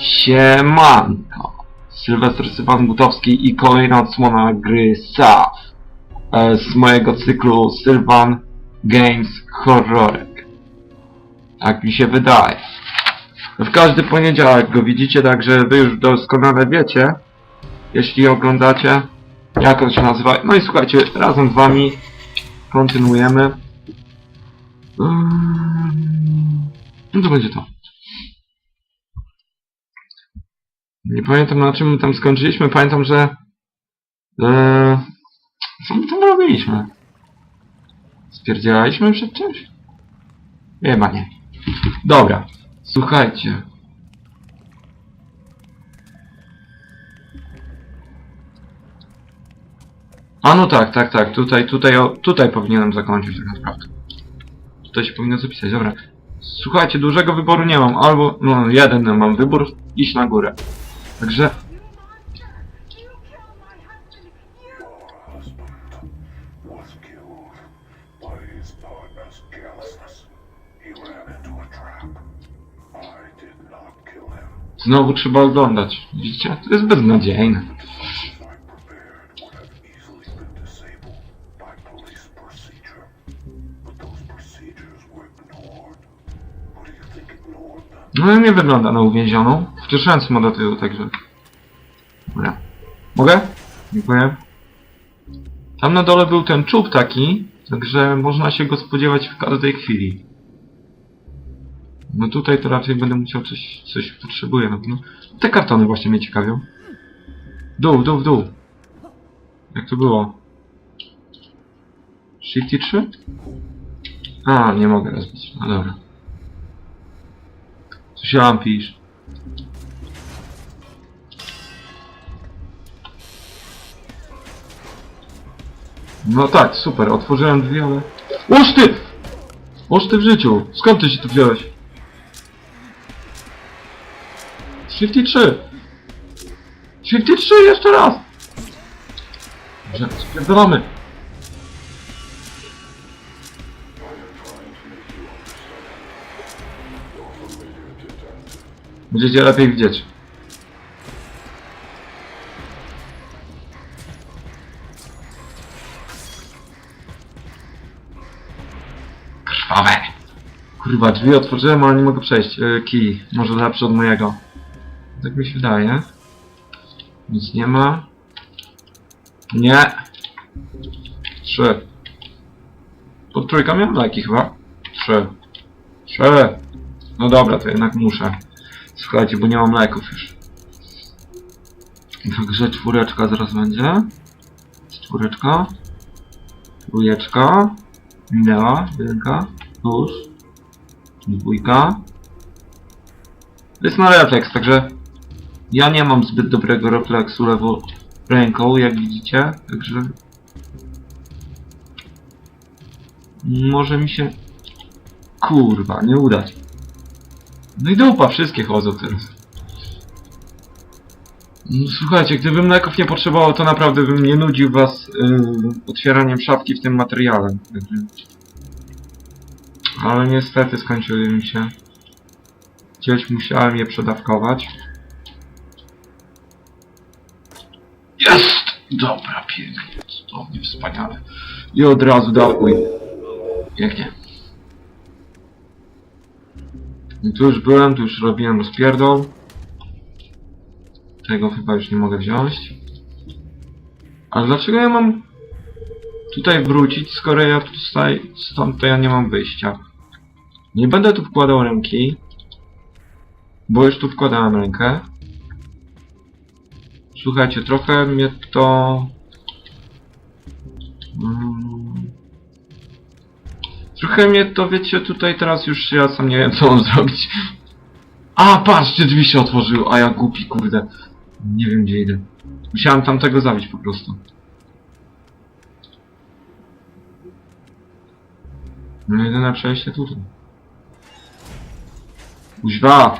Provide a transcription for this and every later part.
Siemanko! Sylwester Sywan Butowski i kolejna odsłona gry SAF e, z mojego cyklu Sylvan Games Horrorek. Tak mi się wydaje. W każdy poniedziałek go widzicie, także wy już doskonale wiecie, jeśli oglądacie, jak on się nazywa. No i słuchajcie, razem z wami kontynuujemy. No to będzie to. Nie pamiętam na czym tam skończyliśmy. Pamiętam, że... E, co my tam robiliśmy? Spierdzielaliśmy przed czymś? Chyba nie. Dobra. Słuchajcie. A no tak, tak, tak. Tutaj, tutaj, o, tutaj powinienem zakończyć tak naprawdę. Tutaj się powinno zapisać, dobra. Słuchajcie, dużego wyboru nie mam. Albo, no jeden mam wybór, iść na górę. Także znowu trzeba oglądać. Widzicie? To jest beznadziejne. No nie wygląda na uwięzioną. Chociaż ręce ma do tyłu, także... Dobra. Mogę? Dziękuję. Tam na dole był ten czub taki, także można się go spodziewać w każdej chwili. No tutaj to raczej będę musiał coś, coś potrzebuję na pewno. Te kartony właśnie mnie ciekawią. Dół, dół, dół. Jak to było? Shifty 3? A, nie mogę rozbić. No dobra. Co się lampisz? No tak, super, otworzyłem drzwi, ale... Oż ty! Oż ty w życiu! Skąd ty się tu wziąłeś? Shifty 3! Shifty 3 jeszcze raz! Dobrze, spierdolamy! Będziecie lepiej widzieć. Krwawe. Kurwa, drzwi otworzyłem, ale nie mogę przejść. E, kij, może lepszy od mojego. Tak mi się wydaje. Nic nie ma. Nie. Trzy. Pod trójką miałem leki chyba. Trzy. Trzy. No dobra, to jednak muszę. Słuchajcie, bo nie mam leków już. Także czwóreczka zaraz będzie. Czwóreczka. Trójeczka. Minęła. Jedynka. Plus. Dwójka. Jest na refleks, także ja nie mam zbyt dobrego refleksu lewą ręką, jak widzicie, także może mi się kurwa nie udać. No i dupa, wszystkie chodzą teraz. No, słuchajcie, gdybym leków nie potrzebował, to naprawdę bym nie nudził was yy, otwieraniem szafki w tym materiale. Także... Ale niestety skończyły mi się. Gdzieś musiałem je przedawkować. Jest! Dobra, pięknie. Cudownie, wspaniale. I od razu dawkuj. Pięknie. I tu już byłem, tu już robiłem rozpierdol. Tego chyba już nie mogę wziąć. Ale dlaczego ja mam tutaj wrócić, skoro ja tutaj stąd to ja nie mam wyjścia? Nie będę tu wkładał ręki, bo już tu wkładałem rękę. Słuchajcie, trochę mnie to... Mm, Trochę mnie to, wiecie, tutaj teraz już ja sam nie wiem co mam zrobić. A, patrzcie, drzwi się otworzyły, a ja głupi, kurde. Nie wiem gdzie idę. Musiałem tamtego zabić po prostu. No jedyne przejście tutaj. Kuźwa!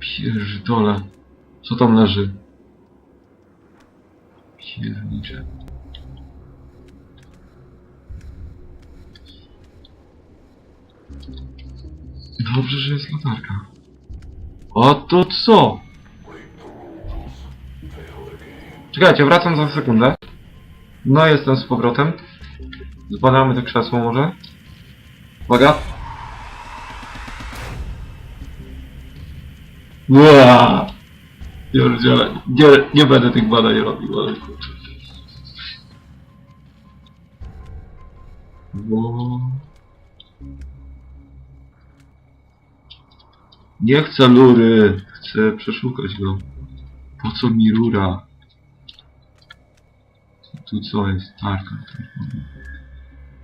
Pierdole. Co tam leży? Piernicze. Dobrze, że jest latarka. O to co? Czekajcie, wracam za sekundę. No jestem z powrotem. Zbadamy to krzesło może. Uwaga. Ua! Nie, nie będę tych badań robił, ale kurczę. Bo... Nie chcę lury. Chcę przeszukać go. Po co mi rura? Tu co jest? Tarka.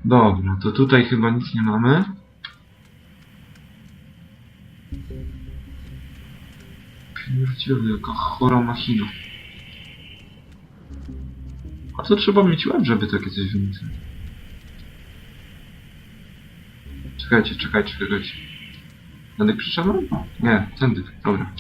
Dobra, to tutaj chyba nic nie mamy. Pierdziele, jaka chora machina. A co trzeba mieć łeb, żeby takie coś wymyślić? Czekajcie, czekajcie, czekajcie. Tędy przyszedłem? Nie, tędy, dobra.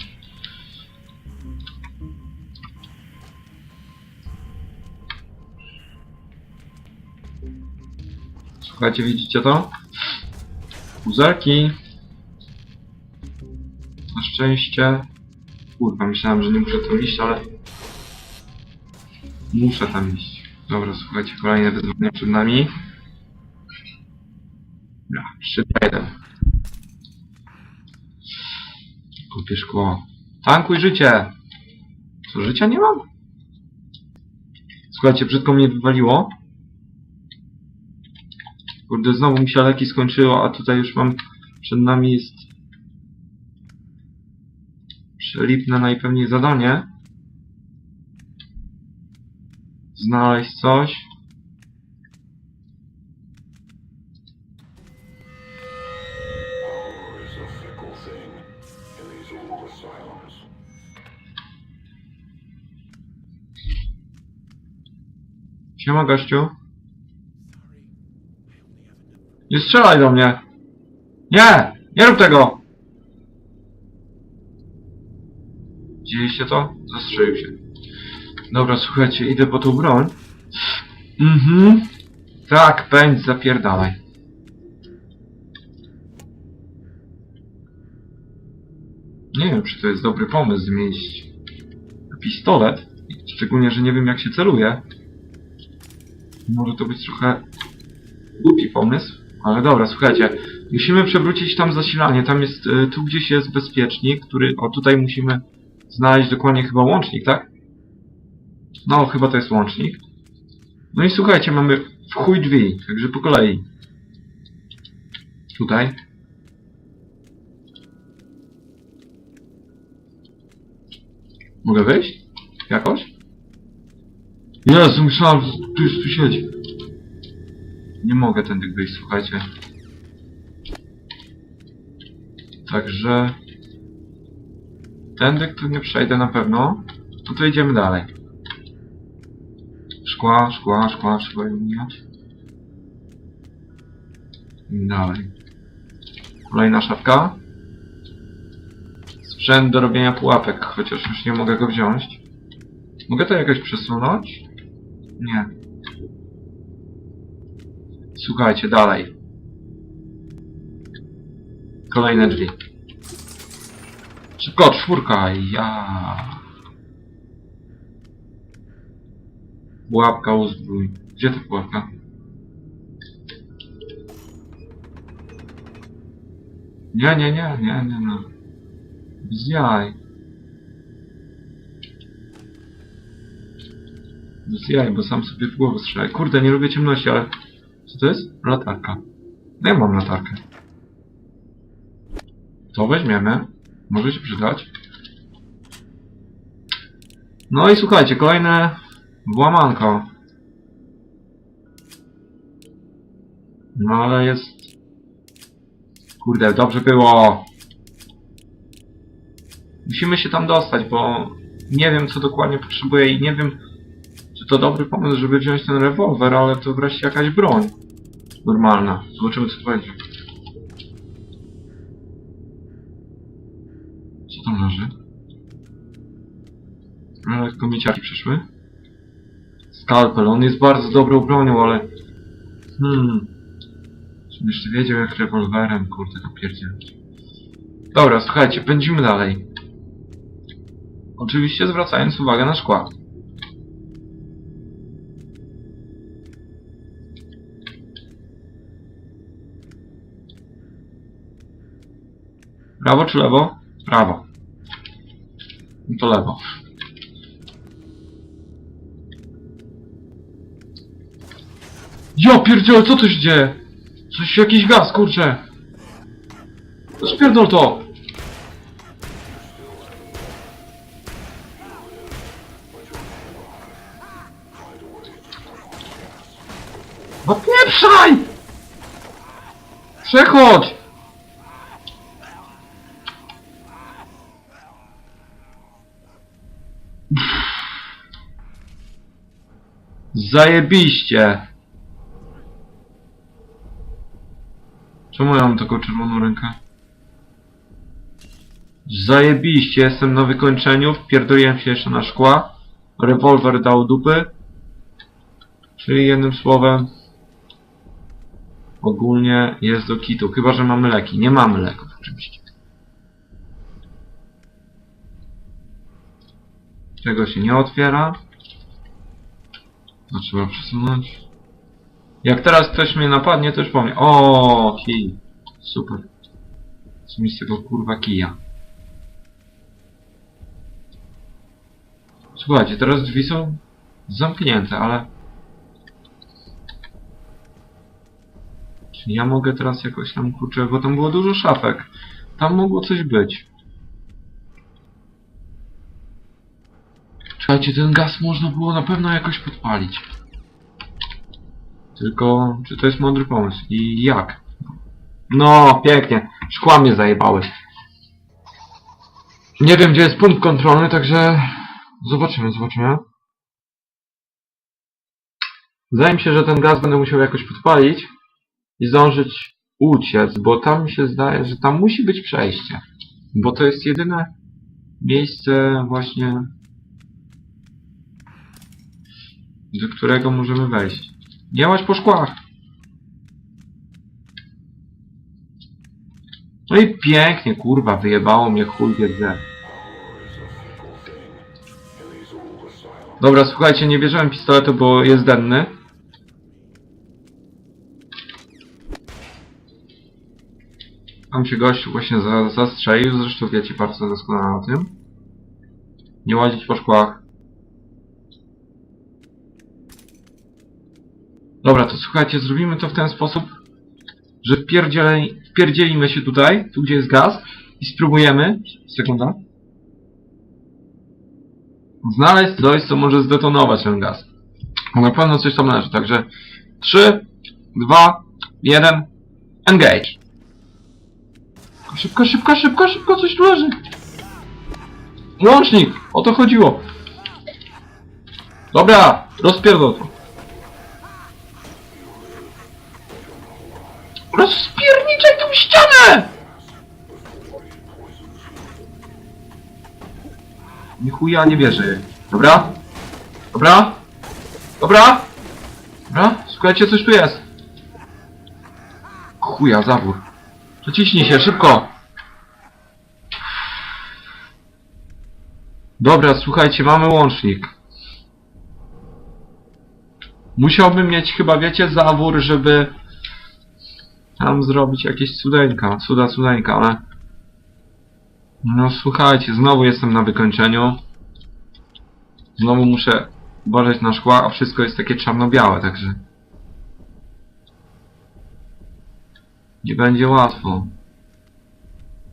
Słuchajcie, widzicie to? Puzelki. Na szczęście. Kurwa, myślałem, że nie muszę tam iść, ale... Muszę tam iść. Dobra, słuchajcie, kolejne wyzwanie przed nami. Ja, 3 1. Kupię szkło. Tankuj życie! Co, życia nie mam? Słuchajcie, brzydko mnie wywaliło. Kurde, znowu mi się leki skończyło, a tutaj już mam... Przed nami jest... Przelipne najpewniej zadanie. Znaleźć coś. Siema, gościu. Nie strzelaj do mnie! Nie! Nie rób tego! Widzieliście to? Zastrzelił się. Dobra, słuchajcie, idę po tą broń. Mhm. Tak, pędź, zapierdalaj. Nie wiem, czy to jest dobry pomysł zmienić pistolet. Szczególnie, że nie wiem jak się celuje. Może to być trochę głupi pomysł, ale dobra, słuchajcie. Musimy przewrócić tam zasilanie. Tam jest, y, tu gdzieś jest bezpiecznik, który, o tutaj musimy znaleźć dokładnie chyba łącznik, tak? No, chyba to jest łącznik. No i słuchajcie, mamy w chuj drzwi, także po kolei. Tutaj. Mogę wyjść? Jakoś? Jezu, myślałem, że tu już tu siedzi. Nie mogę tędy wyjść, słuchajcie. Także... Tędy tu nie przejdę na pewno. No to idziemy dalej. Szkła, szkła, szkła, trzeba wymieniać. Dalej. Kolejna szafka. Sprzęt do robienia pułapek, chociaż już nie mogę go wziąć. Mogę to jakoś przesunąć? Nie. Słuchajcie, dalej. Kolejne drzwi. Szybko, czwórka, ja. Pułapka uzbrój. Gdzie ta pułapka? Nie, nie, nie, nie, nie, no. Z jaj. Z jaj, bo sam sobie w głowę strzelę. Kurde, nie lubię ciemności, ale... Co to jest? Latarka. No ja mam latarkę. To weźmiemy. Może się przydać. No i słuchajcie, kolejne włamanko. No ale jest... Kurde, dobrze było. Musimy się tam dostać, bo nie wiem co dokładnie potrzebuję i nie wiem czy to dobry pomysł, żeby wziąć ten rewolwer, ale to wreszcie jakaś broń. Normalna. Zobaczymy co to będzie. Leży? Ale komiciarki przyszły. Skalpel, on jest bardzo dobrą bronią, ale... Hmm... Żebym jeszcze wiedział jak rewolwerem, kurde, to pierdziel. Dobra, słuchajcie, pędzimy dalej. Oczywiście zwracając uwagę na szkła. Prawo czy lewo? Prawo. No to lewo. Jo, pierdziele, co tu się dzieje? Coś, jakiś gaz, kurczę. Spierdol to! Opieprzaj! Przechodź! Zajebiście! Czemu ja mam taką czerwoną rękę? Zajebiście, jestem na wykończeniu, wpierdoliłem się jeszcze na szkła. Rewolwer dał dupy. Czyli jednym słowem... Ogólnie jest do kitu, chyba że mamy leki. Nie mamy leków oczywiście. Tego się nie otwiera. To trzeba przesunąć. Jak teraz ktoś mnie napadnie, to już po mnie. O, kij. Super. Co mi z tego kurwa kija? Słuchajcie, teraz drzwi są zamknięte, ale... Czy ja mogę teraz jakoś tam kurczę, bo tam było dużo szafek. Tam mogło coś być. Czekajcie, ten gaz można było na pewno jakoś podpalić. Tylko, czy to jest mądry pomysł? I jak? No, pięknie. Szkła mnie zajebały. Nie wiem, gdzie jest punkt kontrolny, także... Zobaczymy, zobaczymy. Wydaje mi się, że ten gaz będę musiał jakoś podpalić i zdążyć uciec, bo tam mi się zdaje, że tam musi być przejście. Bo to jest jedyne miejsce właśnie, do którego możemy wejść. Łaź po szkłach! No i pięknie, kurwa, wyjebało mnie chuj wie gdzie. Dobra, słuchajcie, nie bierzemy pistoletu, bo jest denny. Tam się gościu właśnie za, zastrzelił, zresztą wiecie bardzo doskonale o tym. Nie łazić po szkłach. Dobra, to słuchajcie, zrobimy to w ten sposób, że wpierdzielej, wpierdzielimy się tutaj, tu gdzie jest gaz i spróbujemy, sekunda, znaleźć coś, co może zdetonować ten gaz. Na pewno coś tam leży, także 3, 2, 1, engage. Szybko, szybko, szybko, szybko, coś tu leży. Łącznik, o to chodziło. Dobra, rozpierdol to. Rozpierniczaj tą ścianę! Ni chuja nie wierzę jej. Dobra? Dobra? Dobra? Dobra? Słuchajcie, coś tu jest. Chuja, zawór. Przeciśnij się, szybko! Dobra, słuchajcie, mamy łącznik. Musiałbym mieć chyba, wiecie, zawór, żeby tam zrobić jakieś cudeńka, cuda cudeńka, ale... No słuchajcie, znowu jestem na wykończeniu. Znowu muszę uważać na szkła, a wszystko jest takie czarno-białe, także... Nie będzie łatwo.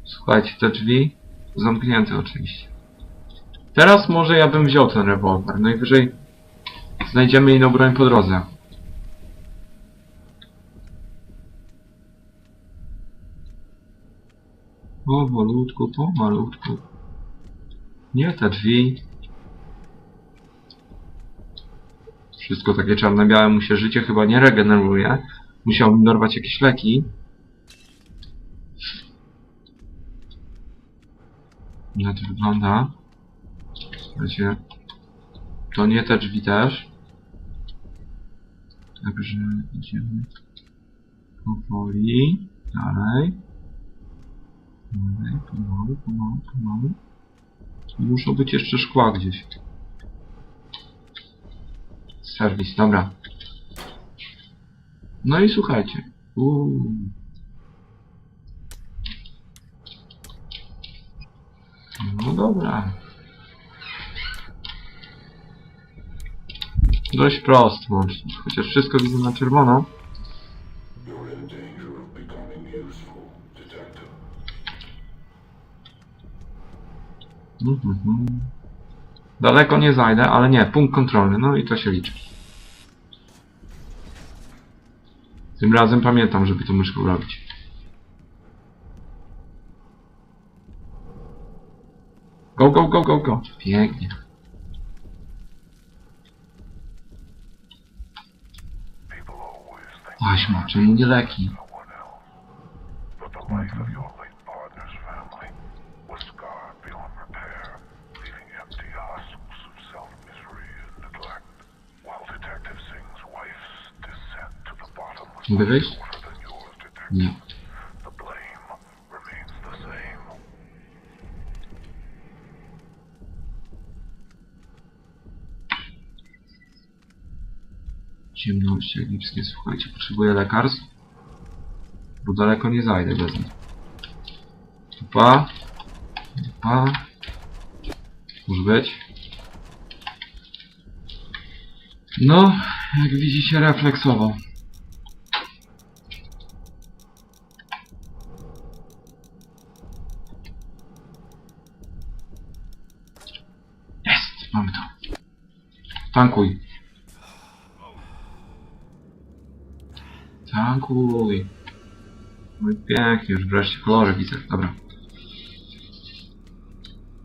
Słuchajcie, te drzwi zamknięte oczywiście. Teraz może ja bym wziął ten rewolwer. Najwyżej znajdziemy inną broń po drodze. Powolutku, pomalutku. Nie te drzwi. Wszystko takie czarne-białe mu się życie chyba nie regeneruje. Musiałbym dorwać jakieś leki. Na to wygląda. Słuchajcie. To nie te drzwi też. Także idziemy powoli dalej. Pomału, pomału, pomału. Tu Muszą być jeszcze szkła gdzieś. Serwis, dobra. No i słuchajcie. Uuu. No dobra. Dość prosto. Chociaż wszystko widzę na czerwono. Daleko nie zajdę, ale nie, punkt kontrolny, no i to się liczy. Tym razem pamiętam, żeby to myszką robić. Go, go, go, go, go. Pięknie. Taśma, czemu nie leki? Mogę Detective, Nie. Ciemności egipskie, słuchajcie, potrzebuję lekarstw. Bo daleko nie zajdę bez nich. Dupa. Dupa. Może być. No, jak widzicie, refleksowo. Tankuj. Tankuj. I pięknie, już wreszcie kolory widzę. Dobra.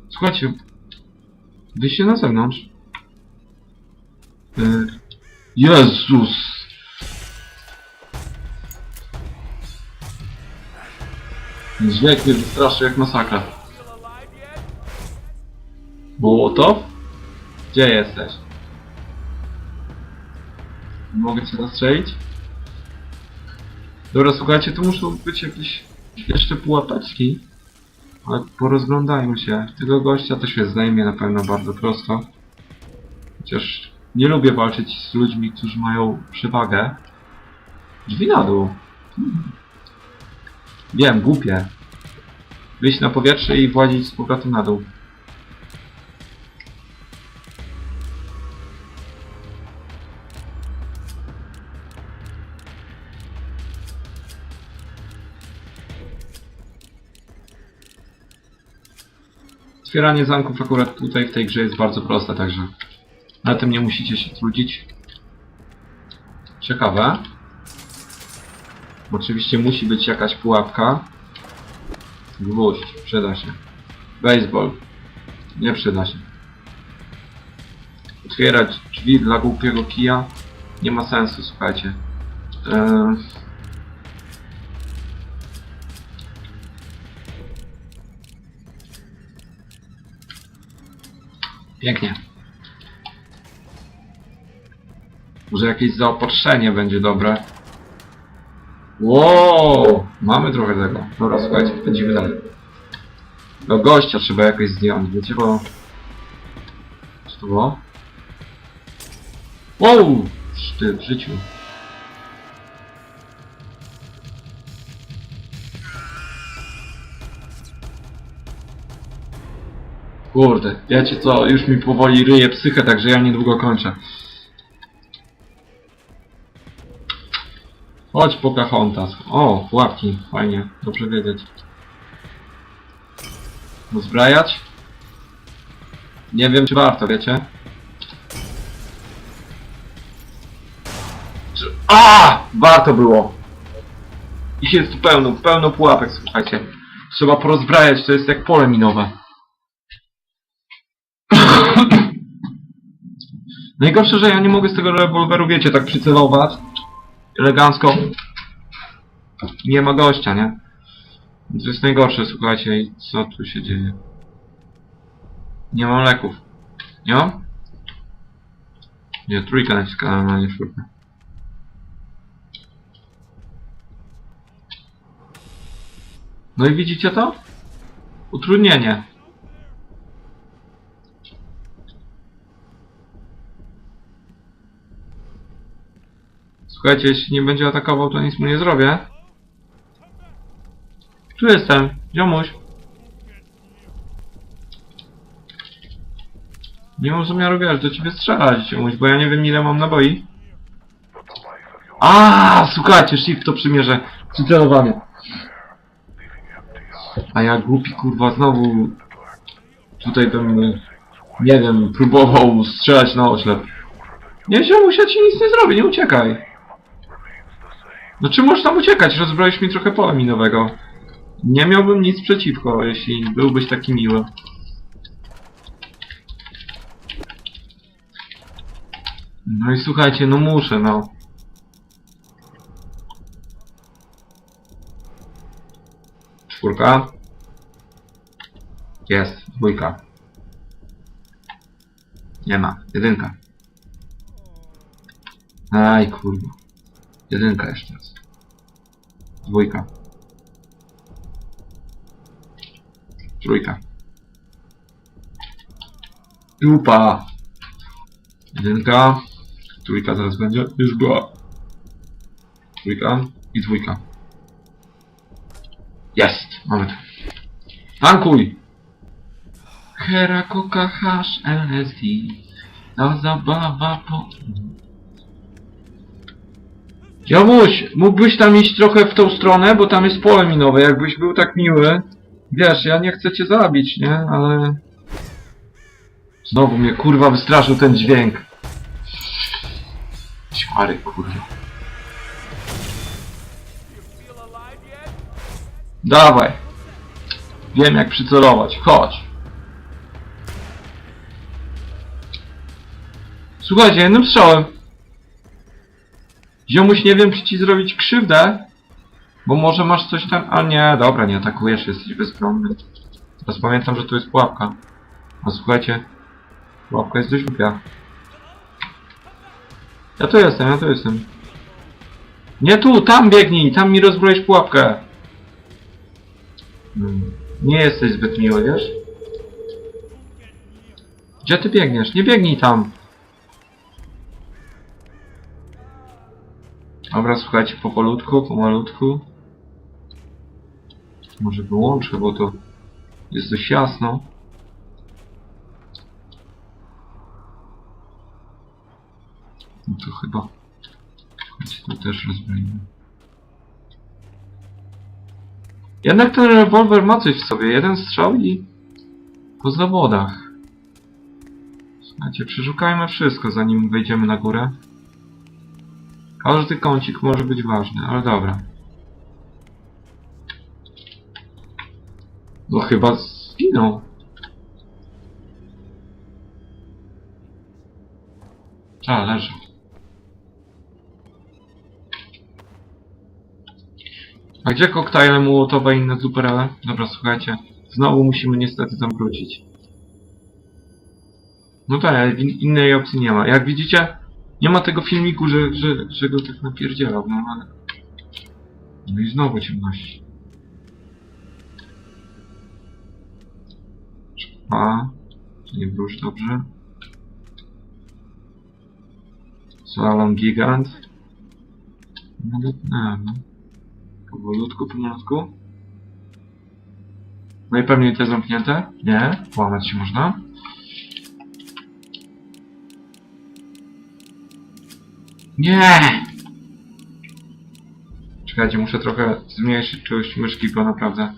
Słuchajcie. Wyjście na zewnątrz. Y, Jezus! Mnie wystraszy jak masakra. Było to? Gdzie jesteś? Mogę cię zastrzelić? Dobra, słuchajcie, tu muszą być jakieś jeszcze pułapeczki. Ale porozglądajmy się. Tego gościa to się zdejmie na pewno bardzo prosto. Chociaż nie lubię walczyć z ludźmi, którzy mają przewagę. Drzwi na dół. Hmm. Wiem, głupie. Wyjść na powietrze i włazić z powrotem na dół. Otwieranie zamków akurat tutaj w tej grze jest bardzo proste, także na tym nie musicie się trudzić. Ciekawe. Oczywiście musi być jakaś pułapka. Gwóźdź, przyda się. Baseball. Nie przyda się. Otwierać drzwi dla głupiego kija nie ma sensu, słuchajcie. Eee... Pięknie. Może jakieś zaopatrzenie będzie dobre. Wow! Mamy trochę tego. Dobra, słuchajcie, pędzimy dalej. Do gościa trzeba jakoś zdjąć, wiecie, bo... Co to było? Wow! Ty, w życiu. Kurde, wiecie co, już mi powoli ryje psychę, także ja niedługo kończę. Chodź Pocahontas. O, pułapki, fajnie, dobrze wiedzieć. Uzbrajać? Nie wiem czy warto, wiecie? A! Warto było! Ich jest tu pełno, pełno pułapek, słuchajcie. Trzeba porozbrajać, to jest jak pole minowe. Najgorsze, że ja nie mogę z tego rewolweru, wiecie, tak przycelować. Elegancko. Nie ma gościa, nie? To jest najgorsze, słuchajcie, co tu się dzieje? Nie mam leków. Nie mam? Nie, trójka naciskałem, a nie czwórka. No i widzicie to? utrudnienie. Słuchajcie, jeśli nie będzie atakował, to nic mu nie zrobię. Tu jestem, ziomuś. Nie mam zamiaru, wiesz, do ciebie strzelać, ziomuś, bo ja nie wiem ile mam naboi. A, słuchajcie, shift to przymierze. Przycelowanie. A ja głupi kurwa znowu tutaj bym, nie wiem, próbował strzelać na oślep. Nie, ziomuś, ja ci nic nie zrobię, nie uciekaj. No czy możesz tam uciekać? Rozbroisz mi trochę pola minowego. Nie miałbym nic przeciwko, jeśli byłbyś taki miły. No i słuchajcie, no muszę, no. Czwórka. Jest, dwójka. Nie ma, jedynka. Aj, kurwa. Jedynka jeszcze raz. Dwójka. Trójka. Dupa. Jedynka. Trójka zaraz będzie. Już była. Trójka i dwójka. Jest! Mamy to. Tankuj! Hera kokahasz LSD. To zabawa po... Jomuś, mógłbyś tam iść trochę w tą stronę, bo tam jest pole minowe, jakbyś był tak miły. Wiesz, ja nie chcę cię zabić, nie? Ale... Znowu mnie kurwa wystraszył ten dźwięk. Śmary, kurwa. Dawaj. Wiem jak przycelować, chodź. Słuchajcie, jednym strzałem. Ziomuś, nie wiem, czy ci zrobić krzywdę, bo może masz coś tam... A nie, dobra, nie atakujesz, jesteś bezbronny. Teraz pamiętam, że tu jest pułapka. A słuchajcie, pułapka jest dość głupia. Ja tu jestem, ja tu jestem. Nie tu, tam biegnij, tam mi rozbroisz pułapkę. Hmm. Nie jesteś zbyt miły, wiesz? Gdzie ty biegniesz? Nie biegnij tam. Dobra, słuchajcie, powolutku, pomalutku. Może wyłączę, bo to jest dość jasno. No to chyba... Chodź, to też rozbroimy. Jednak ten rewolwer ma coś w sobie. Jeden strzał i... Po zawodach. Słuchajcie, przeszukajmy wszystko, zanim wejdziemy na górę. Każdy kącik może być ważny, ale dobra. No chyba zginął. A, leży. A gdzie koktajle mołotowe i inne superele? Dobra, słuchajcie. Znowu musimy niestety tam wrócić. No tak, in- innej opcji nie ma. Jak widzicie, nie ma tego filmiku, że, że, że go tak napierdzielał, no ale... No i znowu ciemności. A, czyli wróż dobrze. Salon gigant. No, no, no. Powolutku, pomalutku. No i pewnie te zamknięte? Nie, łamać się można. Nie! Czekajcie, muszę trochę zmniejszyć czułość myszki, bo naprawdę...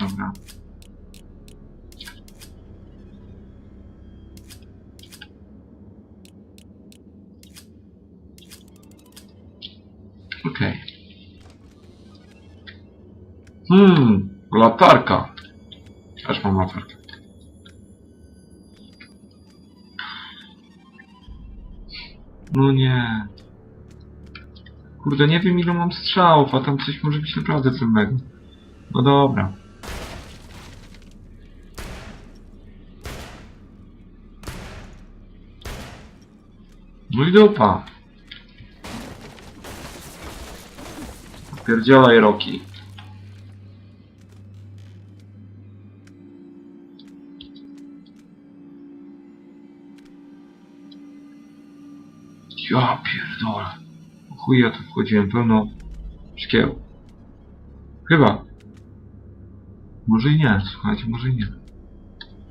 Dobra. Okej. Hmm, latarka. Też mam latarkę. No nie. Kurde, nie wiem ile mam strzałów, a tam coś może być naprawdę cennego. No dobra. No i dupa. Pierdzielaj Roki. Pierdolę. Chuj ja tu wchodziłem, pełno szkieł. Chyba. Może i nie, słuchajcie, może i nie.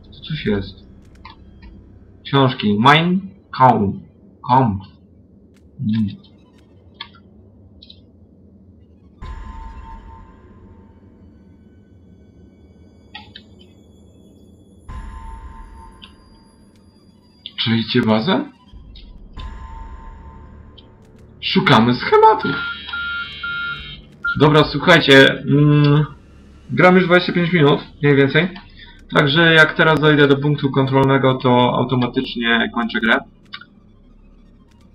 To coś jest. Książki. Mein Kaum. Kaum. Mm. Przejdźcie bazę? Szukamy schematów. Dobra, słuchajcie. Mm, gram już 25 minut, mniej więcej. Także jak teraz dojdę do punktu kontrolnego, to automatycznie kończę grę.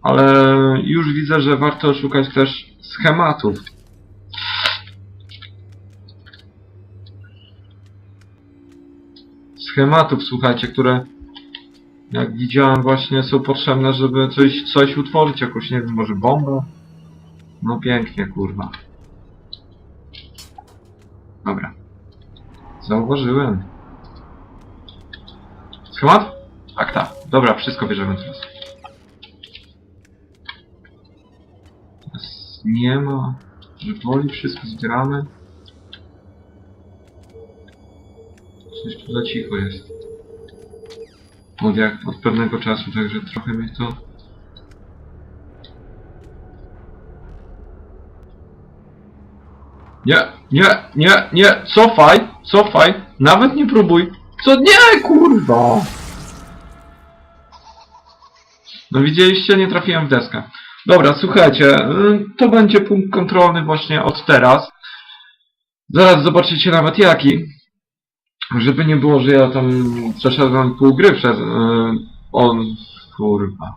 Ale już widzę, że warto szukać też schematów. Schematów, słuchajcie, które jak widziałem właśnie są potrzebne, żeby coś, coś utworzyć, jakoś, nie wiem, może bombę? No pięknie, kurwa. Dobra. Zauważyłem. Schemat? Tak, tak. Dobra, wszystko bierzemy teraz. Teraz nie ma, że woli wszystko zbieramy. Coś tu za cicho jest. Jak od pewnego czasu, także trochę mnie to... Nie, nie, nie, nie, cofaj, cofaj, nawet nie próbuj. Co, nie, kurwa! No widzieliście, nie trafiłem w deskę. Dobra, słuchajcie, y, to będzie punkt kontrolny właśnie od teraz. Zaraz zobaczycie nawet jaki. Żeby nie było, że ja tam przeszedłem pół gry przez... Yy, on... kurwa.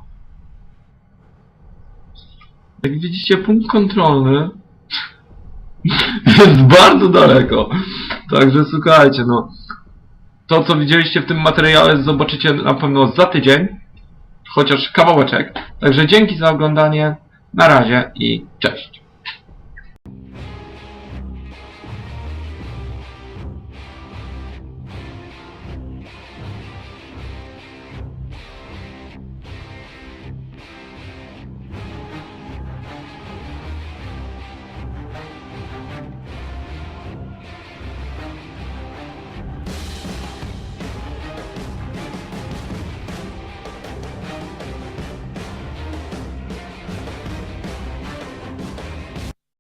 Jak widzicie, punkt kontrolny jest bardzo daleko. Także słuchajcie, no. To, co widzieliście w tym materiale, zobaczycie na pewno za tydzień. Chociaż kawałeczek. Także dzięki za oglądanie. Na razie i cześć.